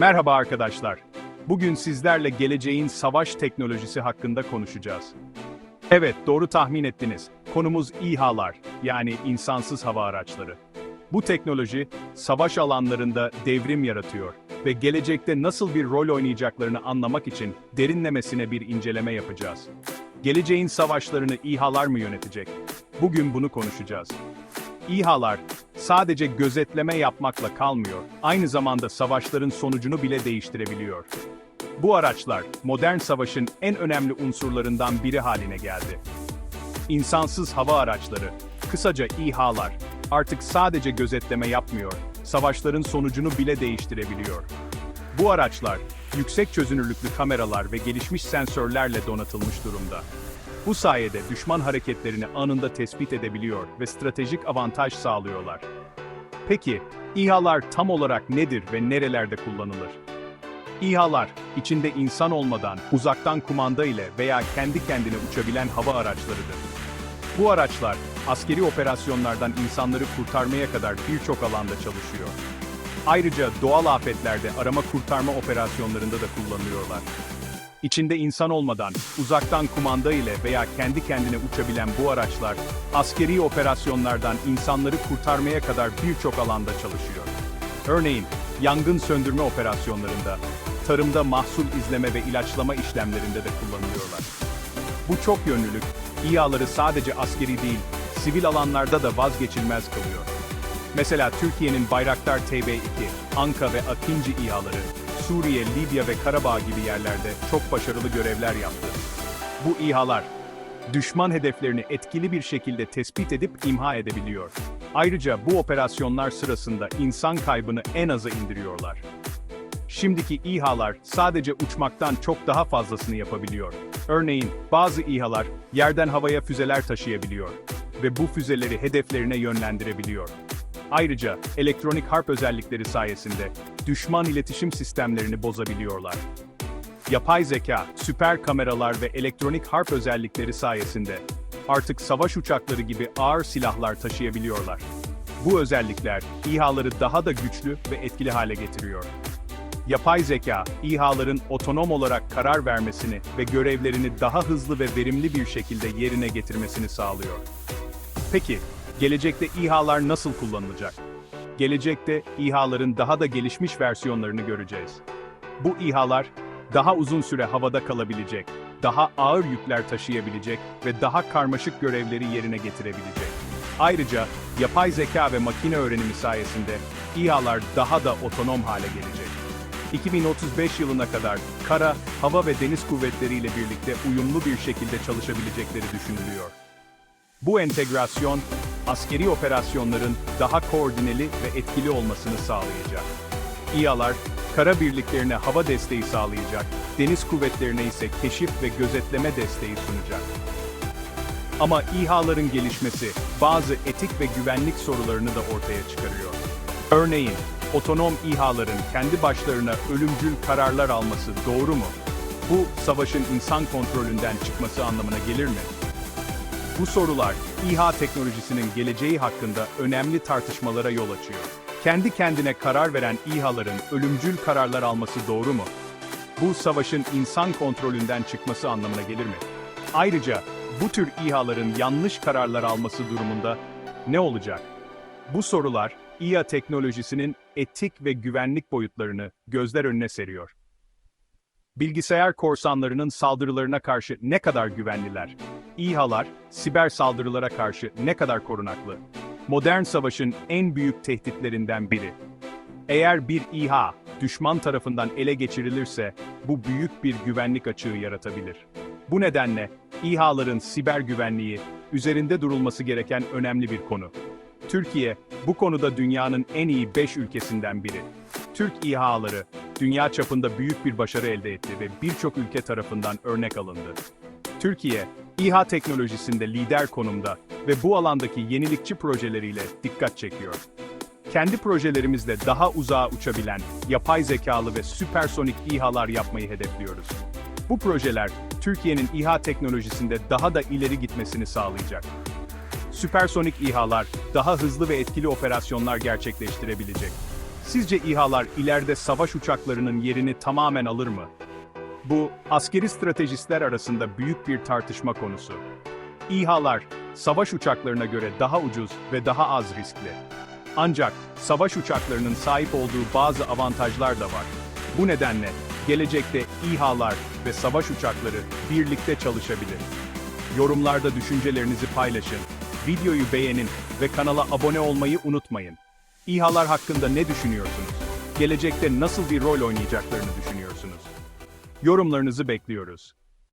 Merhaba arkadaşlar. Bugün sizlerle geleceğin savaş teknolojisi hakkında konuşacağız. Evet, doğru tahmin ettiniz. Konumuz İHA'lar, yani insansız hava araçları. Bu teknoloji, savaş alanlarında devrim yaratıyor ve gelecekte nasıl bir rol oynayacaklarını anlamak için derinlemesine bir inceleme yapacağız. Geleceğin savaşlarını İHA'lar mı yönetecek? Bugün bunu konuşacağız. İHA'lar sadece gözetleme yapmakla kalmıyor, aynı zamanda savaşların sonucunu bile değiştirebiliyor. Bu araçlar, modern savaşın en önemli unsurlarından biri haline geldi. İnsansız hava araçları, kısaca İHA'lar, artık sadece gözetleme yapmıyor, savaşların sonucunu bile değiştirebiliyor. Bu araçlar, yüksek çözünürlüklü kameralar ve gelişmiş sensörlerle donatılmış durumda. Bu sayede düşman hareketlerini anında tespit edebiliyor ve stratejik avantaj sağlıyorlar. Peki, İHA'lar tam olarak nedir ve nerelerde kullanılır? İHA'lar, içinde insan olmadan uzaktan kumanda ile veya kendi kendine uçabilen hava araçlarıdır. Bu araçlar, askeri operasyonlardan insanları kurtarmaya kadar birçok alanda çalışıyor. Ayrıca doğal afetlerde arama kurtarma operasyonlarında da kullanılıyorlar. İçinde insan olmadan, uzaktan kumanda ile veya kendi kendine uçabilen bu araçlar, askeri operasyonlardan insanları kurtarmaya kadar birçok alanda çalışıyor. Örneğin, yangın söndürme operasyonlarında, tarımda mahsul izleme ve ilaçlama işlemlerinde de kullanılıyorlar. Bu çok yönlülük, İHA'ları sadece askeri değil, sivil alanlarda da vazgeçilmez kılıyor. Mesela Türkiye'nin Bayraktar TB2, Anka ve Akinci İHA'ları, Suriye, Libya ve Karabağ gibi yerlerde çok başarılı görevler yaptı. Bu İHA'lar, düşman hedeflerini etkili bir şekilde tespit edip imha edebiliyor. Ayrıca bu operasyonlar sırasında insan kaybını en aza indiriyorlar. Şimdiki İHA'lar sadece uçmaktan çok daha fazlasını yapabiliyor. Örneğin, bazı İHA'lar yerden havaya füzeler taşıyabiliyor ve bu füzeleri hedeflerine yönlendirebiliyor. Ayrıca elektronik harp özellikleri sayesinde düşman iletişim sistemlerini bozabiliyorlar. Yapay zeka, süper kameralar ve elektronik harp özellikleri sayesinde artık savaş uçakları gibi ağır silahlar taşıyabiliyorlar. Bu özellikler İHA'ları daha da güçlü ve etkili hale getiriyor. Yapay zeka, İHA'ların otonom olarak karar vermesini ve görevlerini daha hızlı ve verimli bir şekilde yerine getirmesini sağlıyor. Peki, gelecekte İHA'lar nasıl kullanılacak? Gelecekte İHA'ların daha da gelişmiş versiyonlarını göreceğiz. Bu İHA'lar daha uzun süre havada kalabilecek, daha ağır yükler taşıyabilecek ve daha karmaşık görevleri yerine getirebilecek. Ayrıca yapay zeka ve makine öğrenimi sayesinde İHA'lar daha da otonom hale gelecek. 2035 yılına kadar kara, hava ve deniz kuvvetleriyle birlikte uyumlu bir şekilde çalışabilecekleri düşünülüyor. Bu entegrasyon, askeri operasyonların daha koordineli ve etkili olmasını sağlayacak. İHA'lar, kara birliklerine hava desteği sağlayacak, deniz kuvvetlerine ise keşif ve gözetleme desteği sunacak. Ama İHA'ların gelişmesi bazı etik ve güvenlik sorularını da ortaya çıkarıyor. Örneğin, otonom İHA'ların kendi başlarına ölümcül kararlar alması doğru mu? Bu, savaşın insan kontrolünden çıkması anlamına gelir mi? Bu sorular, İHA teknolojisinin geleceği hakkında önemli tartışmalara yol açıyor. Kendi kendine karar veren İHA'ların ölümcül kararlar alması doğru mu? Bu savaşın insan kontrolünden çıkması anlamına gelir mi? Ayrıca bu tür İHA'ların yanlış kararlar alması durumunda ne olacak? Bu sorular İHA teknolojisinin etik ve güvenlik boyutlarını gözler önüne seriyor. Bilgisayar korsanlarının saldırılarına karşı ne kadar güvenliler? İHA'lar, siber saldırılara karşı ne kadar korunaklı? Modern savaşın en büyük tehditlerinden biri. Eğer bir İHA, düşman tarafından ele geçirilirse, bu büyük bir güvenlik açığı yaratabilir. Bu nedenle, İHA'ların siber güvenliği, üzerinde durulması gereken önemli bir konu. Türkiye, bu konuda dünyanın en iyi 5 ülkesinden biri. Türk İHA'ları, dünya çapında büyük bir başarı elde etti ve birçok ülke tarafından örnek alındı. Türkiye, İHA teknolojisinde lider konumda ve bu alandaki yenilikçi projeleriyle dikkat çekiyor. Kendi projelerimizle daha uzağa uçabilen, yapay zekalı ve süpersonik İHA'lar yapmayı hedefliyoruz. Bu projeler, Türkiye'nin İHA teknolojisinde daha da ileri gitmesini sağlayacak. Süpersonik İHA'lar, daha hızlı ve etkili operasyonlar gerçekleştirebilecek. Sizce İHA'lar ileride savaş uçaklarının yerini tamamen alır mı? Bu, askeri stratejistler arasında büyük bir tartışma konusu. İHA'lar, savaş uçaklarına göre daha ucuz ve daha az riskli. Ancak, savaş uçaklarının sahip olduğu bazı avantajlar da var. Bu nedenle, gelecekte İHA'lar ve savaş uçakları birlikte çalışabilir. Yorumlarda düşüncelerinizi paylaşın, videoyu beğenin ve kanala abone olmayı unutmayın. İHA'lar hakkında ne düşünüyorsunuz? Gelecekte nasıl bir rol oynayacaklarını düşünüyorsunuz? Yorumlarınızı bekliyoruz.